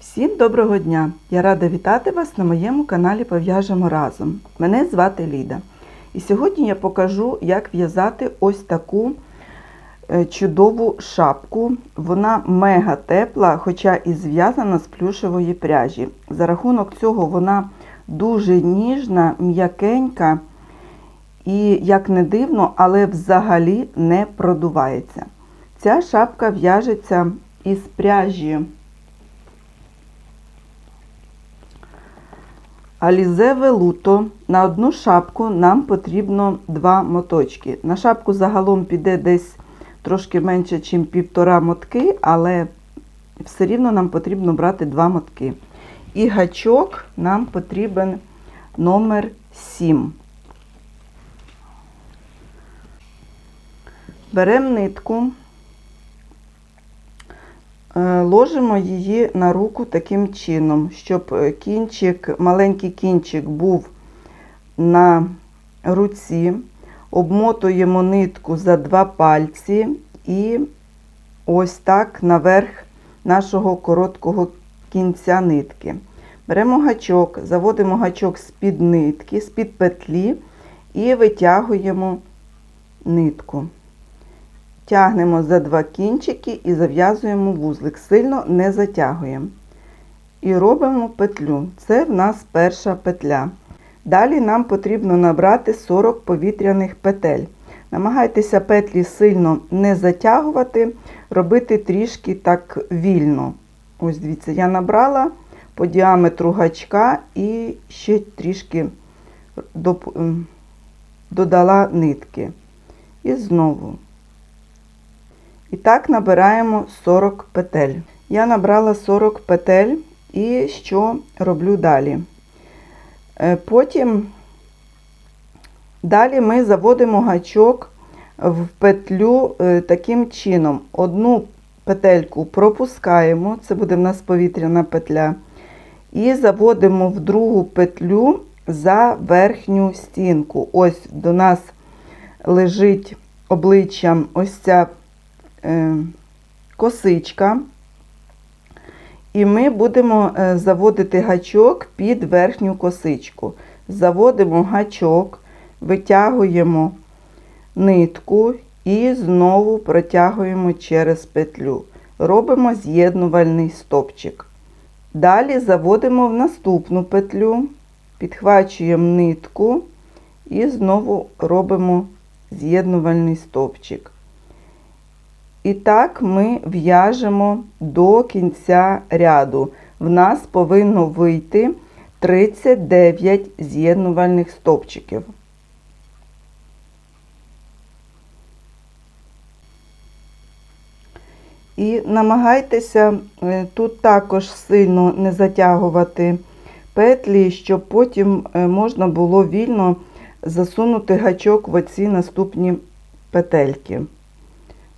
Всім доброго дня! Я рада вітати вас на моєму каналі Пов'яжемо разом. Мене звати Ліда. І сьогодні я покажу, як в'язати ось таку е, чудову шапку. Вона мега тепла, хоча і зв'язана з плюшевої пряжі. За рахунок цього вона дуже ніжна, м'якенька і, як не дивно, але взагалі не продувається. Ця шапка в'яжеться із пряжі. Алізе велуто на одну шапку нам потрібно два моточки. На шапку загалом піде десь трошки менше, ніж півтора мотки, але все рівно нам потрібно брати два мотки. І гачок нам потрібен номер 7. Беремо нитку, ложимо її на руку таким чином, щоб е, кінчик, маленький кінчик був на руці, обмотуємо нитку за два пальці і ось так наверх нашого короткого кінця нитки. Беремо гачок, заводимо гачок з-під нитки, з-під петлі і витягуємо нитку. Тягнемо за два кінчики і зав'язуємо вузлик, сильно не затягуємо. І робимо петлю. Це в нас перша петля. Далі нам потрібно набрати 40 повітряних петель. Намагайтеся петлі сильно не затягувати, робити трішки так вільно. Ось дивіться, я набрала по діаметру гачка і ще трішки додала нитки. І знову. І так набираємо 40 петель. Я набрала 40 петель і що роблю далі? Е, потім далі ми заводимо гачок в петлю е, таким чином. Одну петельку пропускаємо, це буде в нас повітряна петля, і заводимо в другу петлю за верхню стінку. Ось до нас лежить обличчям ось ця косичка, і ми будемо е, заводити гачок під верхню косичку. Заводимо гачок, витягуємо нитку і знову протягуємо через петлю. Робимо з'єднувальний стопчик. Далі заводимо в наступну петлю, підхвачуємо нитку і знову робимо з'єднувальний стопчик. І так ми в'яжемо до кінця ряду. В нас повинно вийти 39 з'єднувальних стовпчиків. І намагайтеся е, тут також сильно не затягувати петлі, щоб потім е, можна було вільно засунути гачок в оці наступні петельки.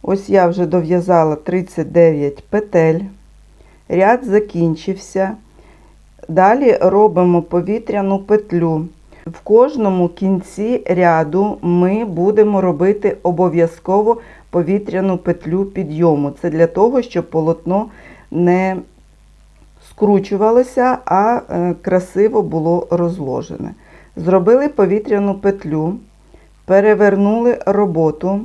Ось я вже дов'язала 39 петель, ряд закінчився. Далі робимо повітряну петлю. В кожному кінці ряду ми будемо робити обов'язково повітряну петлю підйому. Це для того, щоб полотно не скручувалося, а е, красиво було розложене. Зробили повітряну петлю, перевернули роботу.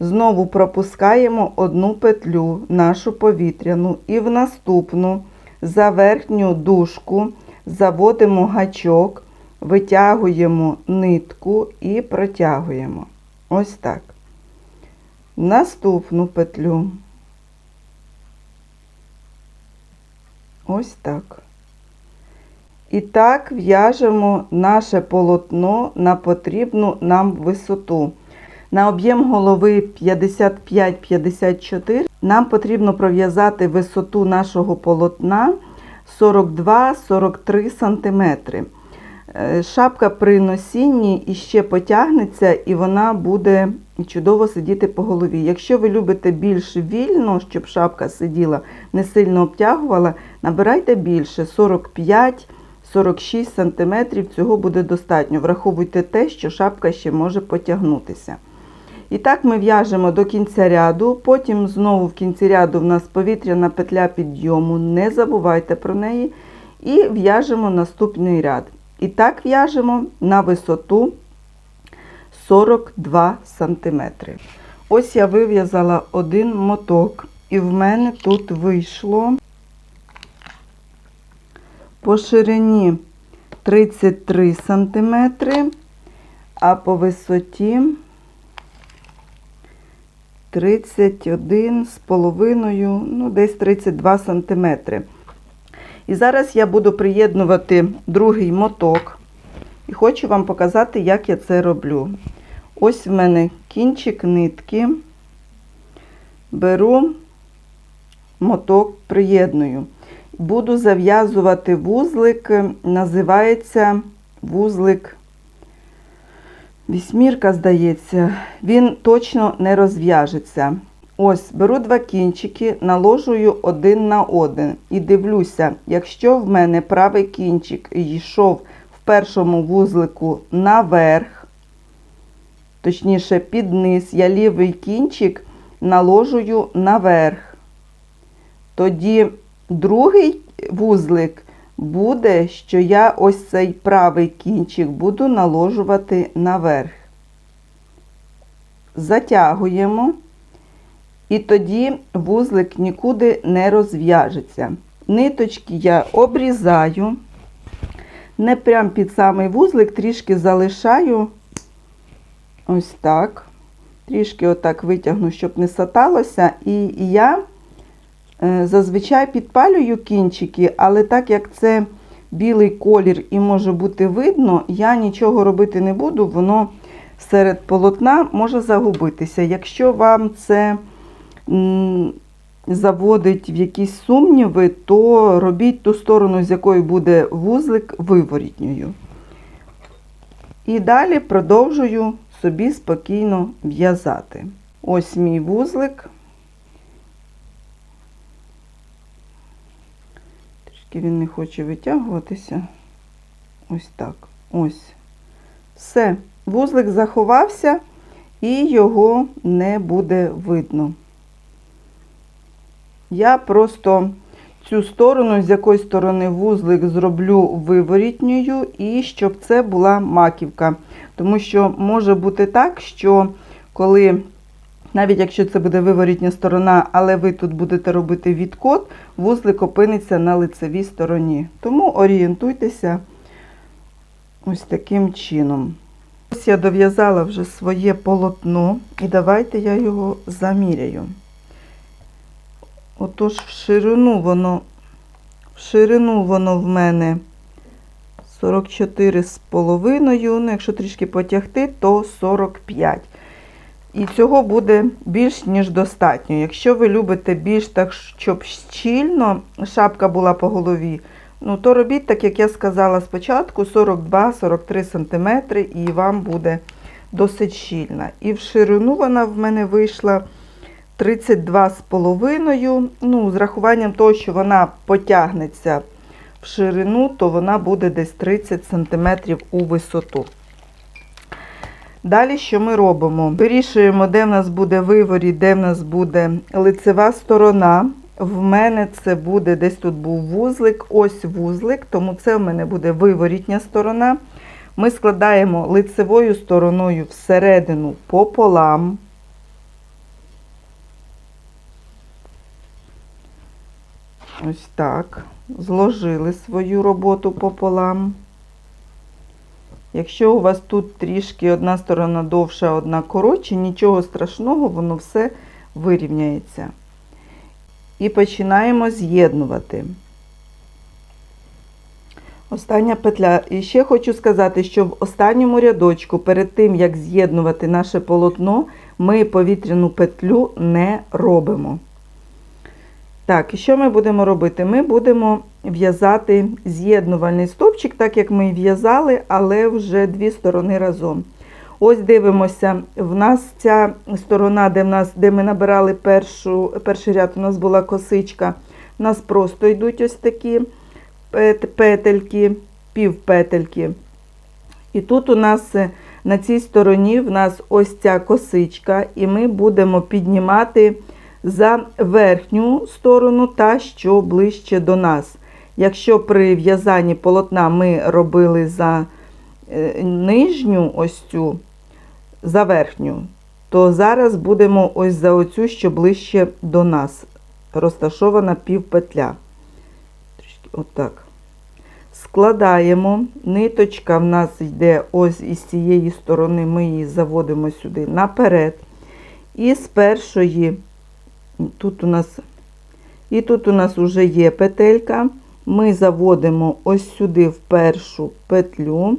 Знову пропускаємо одну петлю, нашу повітряну, і в наступну за верхню дужку заводимо гачок, витягуємо нитку і протягуємо. Ось так. Наступну петлю. Ось так. І так в'яжемо наше полотно на потрібну нам висоту. На об'єм голови 55-54 нам потрібно пров'язати висоту нашого полотна 42-43 см. Е, шапка при носінні іще потягнеться і вона буде чудово сидіти по голові. Якщо ви любите більш вільно, щоб шапка сиділа, не сильно обтягувала, набирайте більше 45-46 см, цього буде достатньо. Враховуйте те, що шапка ще може потягнутися. І так ми в'яжемо до кінця ряду, потім знову в кінці ряду в нас повітряна петля підйому, не забувайте про неї. І в'яжемо наступний ряд. І так в'яжемо на висоту 42 см. Ось я вив'язала один моток, і в мене тут вийшло по ширині 33 см, а по висоті 31 з половиною, ну десь 32 см. І зараз я буду приєднувати другий моток. І хочу вам показати, як я це роблю. Ось в мене кінчик нитки. Беру моток, приєдную. Буду зав'язувати вузлик, називається вузлик вісьмірка, здається, він точно не розв'яжеться. Ось, беру два кінчики, наложую один на один і дивлюся, якщо в мене правий кінчик йшов в першому вузлику наверх, точніше під низ, я лівий кінчик наложую наверх. Тоді другий вузлик буде, що я ось цей правий кінчик буду наложувати наверх. Затягуємо. І тоді вузлик нікуди не розв'яжеться. Ниточки я обрізаю, не прям під самий вузлик, трішки залишаю ось так. Трішки отак витягну, щоб не саталося. І я зазвичай підпалюю кінчики, але так як це білий колір і може бути видно, я нічого робити не буду, воно серед полотна може загубитися. Якщо вам це заводить в якісь сумніви, то робіть ту сторону, з якої буде вузлик виворітньою. І далі продовжую собі спокійно в'язати. Ось мій вузлик. Трішки він не хоче витягуватися. Ось так. Ось. Все. Вузлик заховався і його не буде видно. Я просто цю сторону, з якої сторони вузлик зроблю виворітньою, і щоб це була маківка. Тому що може бути так, що коли, навіть якщо це буде виворітня сторона, але ви тут будете робити відкот, вузлик опиниться на лицевій стороні. Тому орієнтуйтеся ось таким чином. Ось я дов'язала вже своє полотно, і давайте я його заміряю. Отож, в ширину воно, в ширину воно в мене 44 з половиною, ну, якщо трішки потягти, то 45. І цього буде більш ніж достатньо. Якщо ви любите більш так, щоб щільно шапка була по голові, ну, то робіть, так як я сказала спочатку, 42-43 см, і вам буде досить щільна. І в ширину вона в мене вийшла 32,5. Ну, з рахуванням того, що вона потягнеться в ширину, то вона буде десь 30 см у висоту. Далі, що ми робимо? Вирішуємо, де в нас буде виворіт, де в нас буде лицева сторона. В мене це буде, десь тут був вузлик, ось вузлик, тому це в мене буде виворітня сторона. Ми складаємо лицевою стороною всередину пополам. Ось так. Зложили свою роботу пополам. Якщо у вас тут трішки одна сторона довша, одна коротша, нічого страшного, воно все вирівняється. І починаємо з'єднувати. Остання петля. І ще хочу сказати, що в останньому рядочку, перед тим, як з'єднувати наше полотно, ми повітряну петлю не робимо. Так, і що ми будемо робити? Ми будемо в'язати з'єднувальний стовпчик, так як ми в'язали, але вже дві сторони разом. Ось дивимося, в нас ця сторона, де в нас, де ми набирали першу, перший ряд, у нас була косичка. У нас просто йдуть ось такі петельки, півпетельки. І тут у нас На цій стороні в нас ось ця косичка, і ми будемо піднімати за верхню сторону та що ближче до нас. Якщо при в'язанні полотна ми робили за е, нижню ось цю, за верхню, то зараз будемо ось за оцю, що ближче до нас. Розташована півпетля. Отак. Складаємо. Ниточка в нас йде ось із цієї сторони, ми її заводимо сюди наперед. І з першої, тут у нас, і тут у нас вже є петелька. Ми заводимо ось сюди в першу петлю.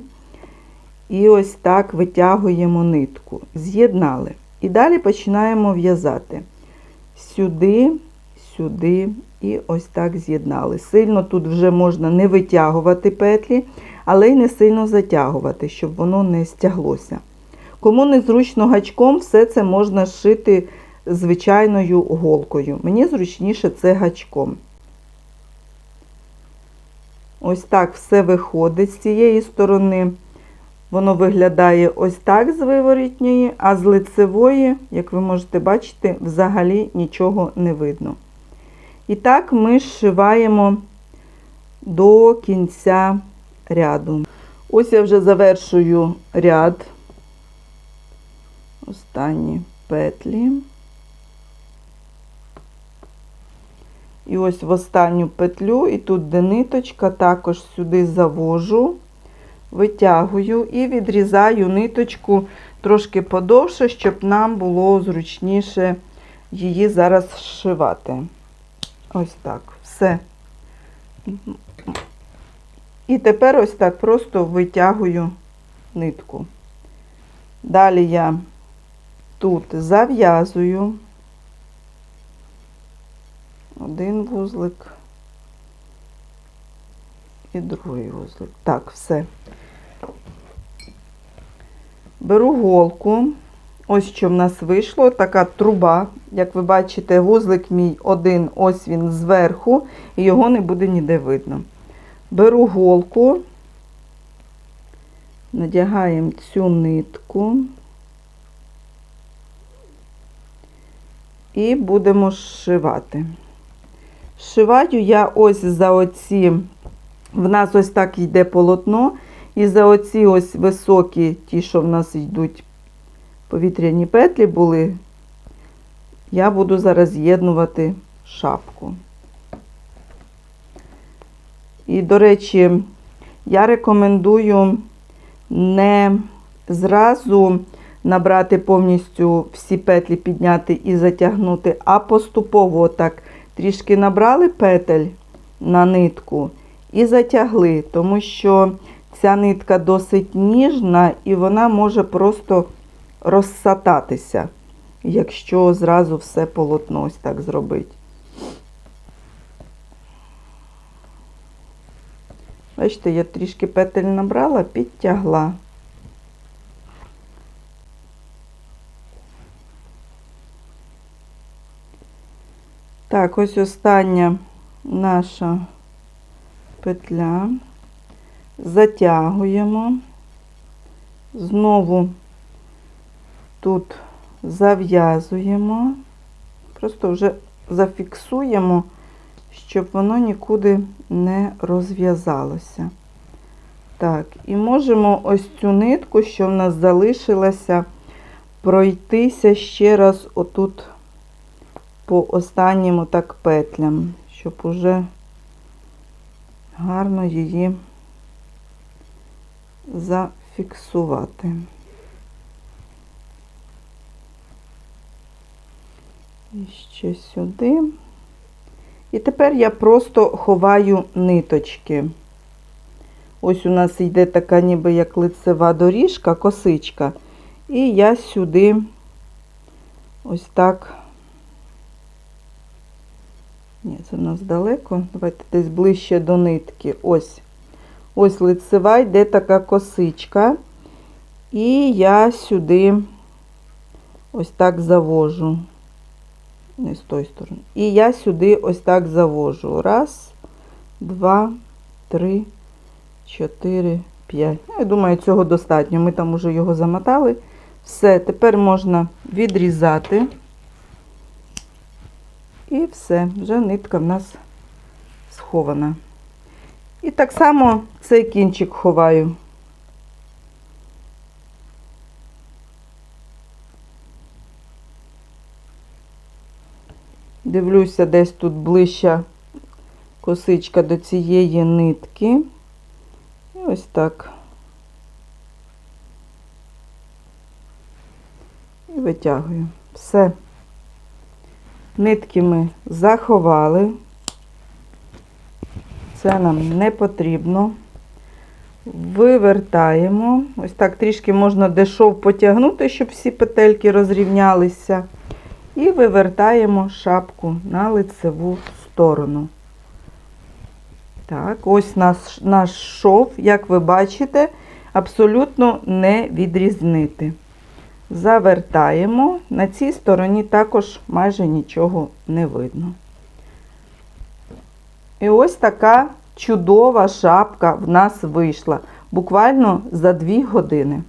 І ось так витягуємо нитку. З'єднали. І далі починаємо в'язати. Сюди, сюди і ось так з'єднали. Сильно тут вже можна не витягувати петлі, але й не сильно затягувати, щоб воно не стяглося. Кому незручно гачком, все це можна шити звичайною голкою. Мені зручніше це гачком. Ось так все виходить з цієї сторони. Воно виглядає ось так з виворітньої, а з лицевої, як ви можете бачити, взагалі нічого не видно. І так ми зшиваємо до кінця ряду. Ось я вже завершую ряд, останні петлі. І ось в останню петлю, і тут де ниточка, також сюди завожу, витягую і відрізаю ниточку трошки подовше, щоб нам було зручніше її зараз зшивати. Ось так, все. І тепер ось так просто витягую нитку. Далі я тут зав'язую один вузлик і другий вузлик. Так, все. Беру голку. Ось що в нас вийшло, така труба. Як ви бачите, вузлик мій один, ось він зверху, і його не буде ніде видно. Беру голку, надягаємо цю нитку і будемо зшивати. Зшиваю я ось за оці, в нас ось так йде полотно, і за оці ось високі, ті, що в нас йдуть повітряні петлі були, я буду зараз з'єднувати шапку. І, до речі, я рекомендую не зразу набрати повністю всі петлі, підняти і затягнути, а поступово так трішки набрали петель на нитку і затягли, тому що ця нитка досить ніжна і вона може просто розсататися, якщо зразу все полотно ось так зробити. Бачите, я трішки петель набрала, підтягла. Так, ось остання наша петля. Затягуємо. Знову тут зав'язуємо, просто вже зафіксуємо, щоб воно нікуди не розв'язалося. Так, і можемо ось цю нитку, що в нас залишилася, пройтися ще раз отут по останнім так петлям, щоб уже гарно її зафіксувати. І ще сюди. І тепер я просто ховаю ниточки. Ось у нас йде така ніби як лицева доріжка, косичка. І я сюди ось так. Ні, це в нас далеко. Давайте десь ближче до нитки. Ось. Ось лицева йде така косичка. І я сюди ось так завожу. Не з тої сторони. І я сюди ось так завожу. Раз, два, три, чотири, 5. Ну, я думаю, цього достатньо. Ми там уже його замотали. Все, тепер можна відрізати. І все, вже нитка в нас схована. І так само цей кінчик ховаю. Дивлюся, десь тут ближча косичка до цієї нитки. І ось так. І витягую. Все. Нитки ми заховали. Це нам не потрібно. Вивертаємо. Ось так трішки можна дешов потягнути, щоб всі петельки розрівнялися. І вивертаємо шапку на лицеву сторону. Так, ось наш, наш шов, як ви бачите, абсолютно не відрізнити. Завертаємо. На цій стороні також майже нічого не видно. І ось така чудова шапка в нас вийшла. Буквально за 2 години.